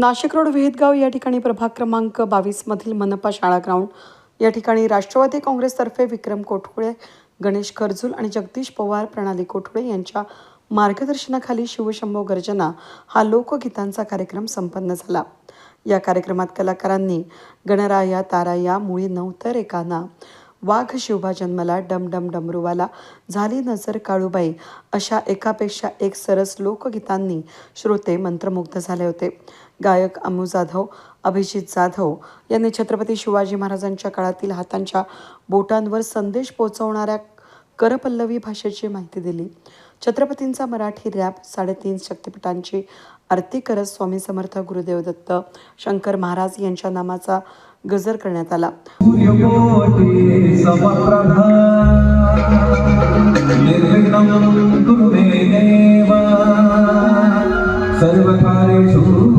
Nashik road विहितगाव या ठिकाणी प्रभाग क्रमांक बावीसमधील मनपा शाळा ग्राउंड. या ठिकाणी राष्ट्रवादी काँग्रेसतर्फे विक्रम कोठुळे गणेश खरजूल आणि जगदीश पवार प्रणाली कोठुळे यांच्या मार्गदर्शनाखाली शिवशंभो गर्जना हा लोकगीतांचा कार्यक्रम संपन्न झाला. या कार्यक्रमात कलाकारांनी गणराया ताराया मुळी नवतर एकाना वाघ शिवबा जन्मला डम डम डमरुवाला झाली नजर काळूबाई अशा एकापेक्षा एक सरस लोकगीतांनी श्रोते मंत्रमुग्ध झाले होते. गायक अमू जाधव अभिजित जाधव यांनी छत्रपती शिवाजी महाराजांच्या काळातील हातांच्या बोटांवर संदेश पोहोचवणाऱ्या करपल्लवी भाषेची माहिती दिली. छत्रपतींचा मराठी रॅप साडेतीन शक्तिपीठांची आरती करत स्वामी समर्थ गुरुदेव दत्त शंकर महाराज यांच्या नामाचा गजर करण्यात आला. सर्व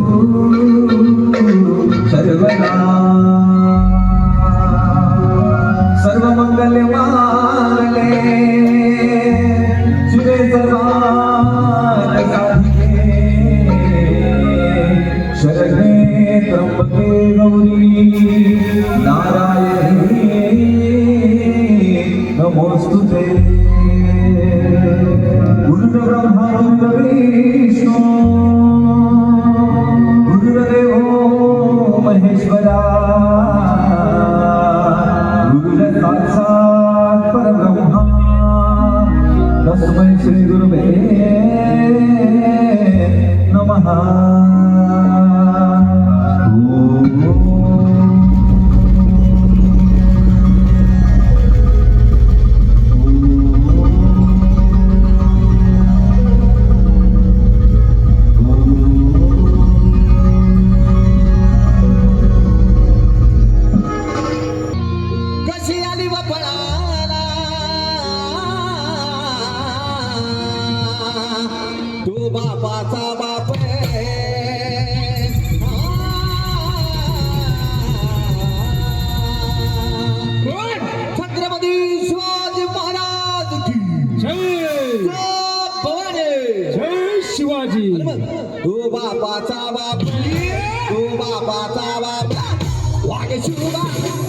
शिवाजी. तू बापाचा बाप तू बापाचा बाप. वागे शिवबा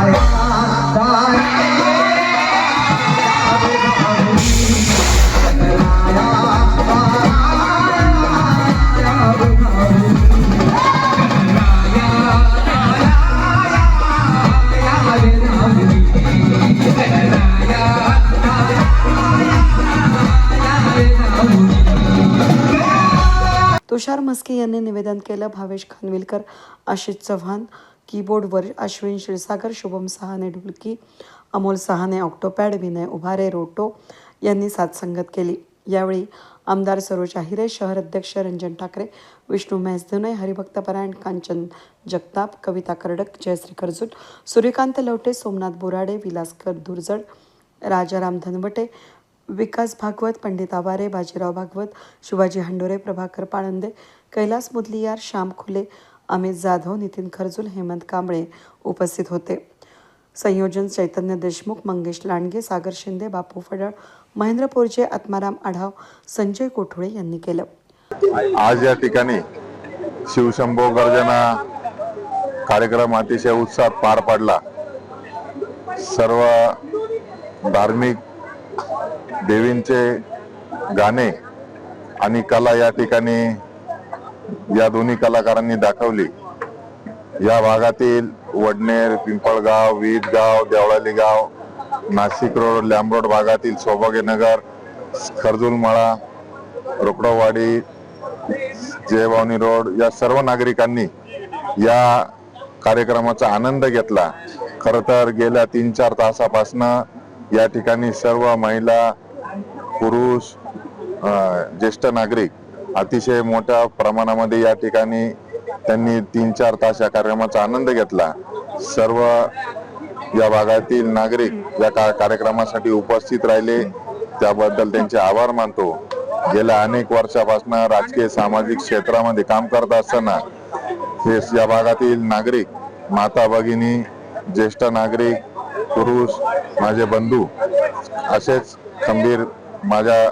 तुषार म्हस्के यांनी निवेदन केलं भावेश खानविलकर आशिष चव्हाण कीबोर्डवर अश्विन क्षीरसागर शुभम सहाने ढुलकी अमोल सहाने ऑक्टोपॅड विनय उभारे रोटो यांनी साथसंगत केली. यावेळी आमदार सरोज आहिरे शहर अध्यक्ष रंजन ठाकरे विष्णू मेहसदुने हरिभक्त परायण कांचन जगताप कविता कर्डक जयश्री कर्जूट सूर्यकांत लवटे सोमनाथ बोराडे विलास दुर्जड राजाराम धनवटे विकास भागवत पंडित आवारे बाजीराव भागवत शिवाजी हंडोरे प्रभाकर पाळंदे कैलास मुदलियार श्याम खुले अमित जाधव नितीन खरजूल हेमंत कांबळे उपस्थित होते. संयोजन चैतन्य देशमुख मंगेश लांडगे सागर शिंदे बापू फडळ महेंद्र पोरचे आत्माराम आढाव संजय कोठोळे यांनी केलं. आज या ठिकाणी शिवशंभो गर्जना कार्यक्रम अतिशय उत्साहात पार पडला. सर्व धार्मिक देवींचे गाणे आणि कला या ठिकाणी या दोन्ही कलाकारांनी दाखवली. या भागातील वडनेर पिंपळगाव वीटगाव देवळाली गाव नाशिक रोड लॅम्बरोड भागातील सौभाग्यनगर खर्जुलमळा रोकडोवाडी जयभावनी रोड या सर्व नागरिकांनी या कार्यक्रमाचा आनंद घेतला. खरं तर गेल्या तीन चार तासापासनं या ठिकाणी सर्व महिला पुरुष ज्येष्ठ नागरिक अतिशय मोठ्या प्रमाणामध्ये या ठिकाणी त्यांनी तीन चार तास या कार्यक्रमाचा आनंद घेतला. सर्व या भागातील नागरिक या का- कार्यक्रमासाठी उपस्थित राहिले. त्याबद्दल त्यांचे आभार मानतो. गेल्या अनेक वर्षापासून राजकीय सामाजिक क्षेत्रामध्ये काम करत असताना हे या भागातील नागरिक माता भगिनी ज्येष्ठ नागरिक पुरुष माझे बंधू असेच खंबीर माझ्या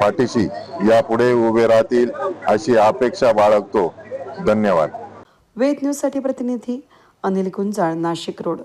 पाठीशी यापुढे उभे राहतील अशी अपेक्षा बाळगतो. धन्यवाद. वेद न्यूजसाठी प्रतिनिधी अनिल गुंजाळ नाशिक रोड.